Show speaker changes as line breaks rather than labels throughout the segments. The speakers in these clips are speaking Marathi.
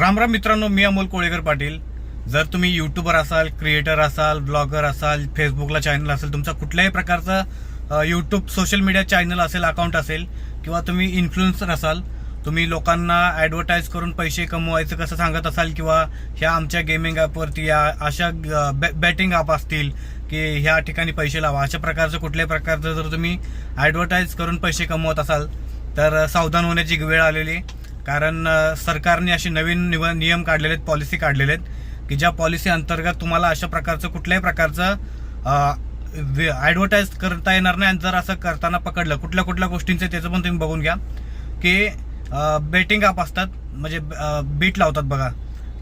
राम राम मित्रांनो मी अमोल कोळेकर पाटील जर तुम्ही युट्यूबर असाल क्रिएटर असाल ब्लॉगर असाल फेसबुकला चॅनल असेल तुमचा कुठल्याही प्रकारचा यूट्यूब सोशल मीडिया चॅनल असेल अकाउंट असेल किंवा तुम्ही इन्फ्लुएन्सर असाल तुम्ही लोकांना ॲडव्हर्टाईज करून पैसे कमवायचं कसं सांगत असाल किंवा ह्या आमच्या गेमिंग ॲपवरती या अशा बॅ बॅटिंग ॲप असतील की ह्या ठिकाणी पैसे लावा अशा प्रकारचं कुठल्याही प्रकारचं जर तुम्ही ॲडव्हर्टाईज करून पैसे कमवत असाल तर सावधान होण्याची वेळ आलेली आहे. कारण सरकारने असे नवीन निव नियम काढलेले आहेत पॉलिसी काढलेले आहेत की ज्या पॉलिसी अंतर्गत तुम्हाला अशा प्रकारचं कुठल्याही प्रकारचं ॲडव्हर्टाईज करता येणार नाही आणि जर असं करताना पकडलं कुठल्या कुठल्या गोष्टींचं त्याचं पण तुम्ही बघून घ्या की बेटिंग ॲप असतात म्हणजे बीट लावतात बघा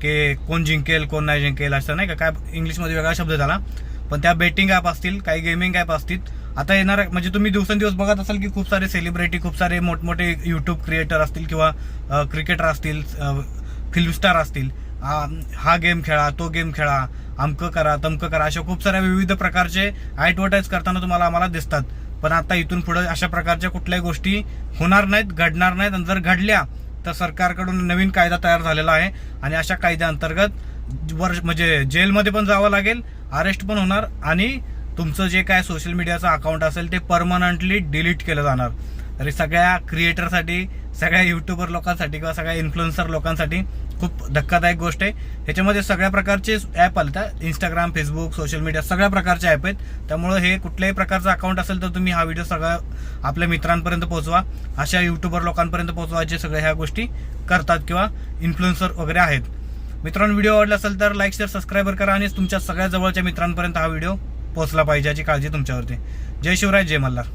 की कोण जिंकेल कोण नाही जिंकेल असं नाही का? काय इंग्लिशमध्ये वेगळा शब्द झाला पण त्या बेटिंग ॲप असतील काही गेमिंग ॲप असतील आता येणार म्हणजे तुम्ही दिवसेंदिवस बघत असाल की खूप सारे सेलिब्रिटी खूप सारे मोठमोठे युट्यूब क्रिएटर असतील किंवा क्रिकेटर असतील फिल्मस्टार असतील. हा गेम खेळा तो गेम खेळा अमकं करा तमकं करा अशा खूप साऱ्या विविध प्रकारचे ॲडव्हर्टाईज करताना तुम्हाला आम्हाला दिसतात. पण आता इथून पुढे अशा प्रकारच्या कुठल्याही गोष्टी होणार नाहीत घडणार नाहीत आणि जर घडल्या तर सरकारकडून नवीन कायदा तयार झालेला आहे आणि अशा कायद्याअंतर्गत वर्ष म्हणजे जेलमध्ये पण जावं लागेल अरेस्ट पण होणार आणि तुमचं जे काय सोशल मीडियाचं अकाउंट असेल ते परमनंटली डिलीट केलं जाणार. तरी सगळ्या क्रिएटरसाठी सगळ्या युट्यूबर लोकांसाठी किंवा सगळ्या इन्फ्लुएन्सर लोकांसाठी खूप धक्कादायक गोष्ट आहे. ह्याच्यामध्ये सगळ्या प्रकारचे ॲप आले तर इंस्टाग्राम फेसबुक सोशल मीडिया सगळ्या प्रकारचे ॲप आहेत. त्यामुळे हे कुठल्याही प्रकारचं अकाउंट असेल तर तुम्ही हा व्हिडिओ सगळा आपल्या मित्रांपर्यंत पोहोचवा. अशा युट्यूबर लोकांपर्यंत पोहोचवा जे सगळ्या ह्या गोष्टी करतात किंवा इन्फ्लुएन्सर वगैरे आहेत. मित्रांनो व्हिडिओ आवडला असेल तर लाईक शेअर सबस्क्राईबर करा आणि तुमच्या सगळ्या जवळच्या मित्रांपर्यंत हा व्हिडिओ पोहोचला पाहिजे याची काळजी तुमच्यावरती. जय शिवराय जय मल्हार.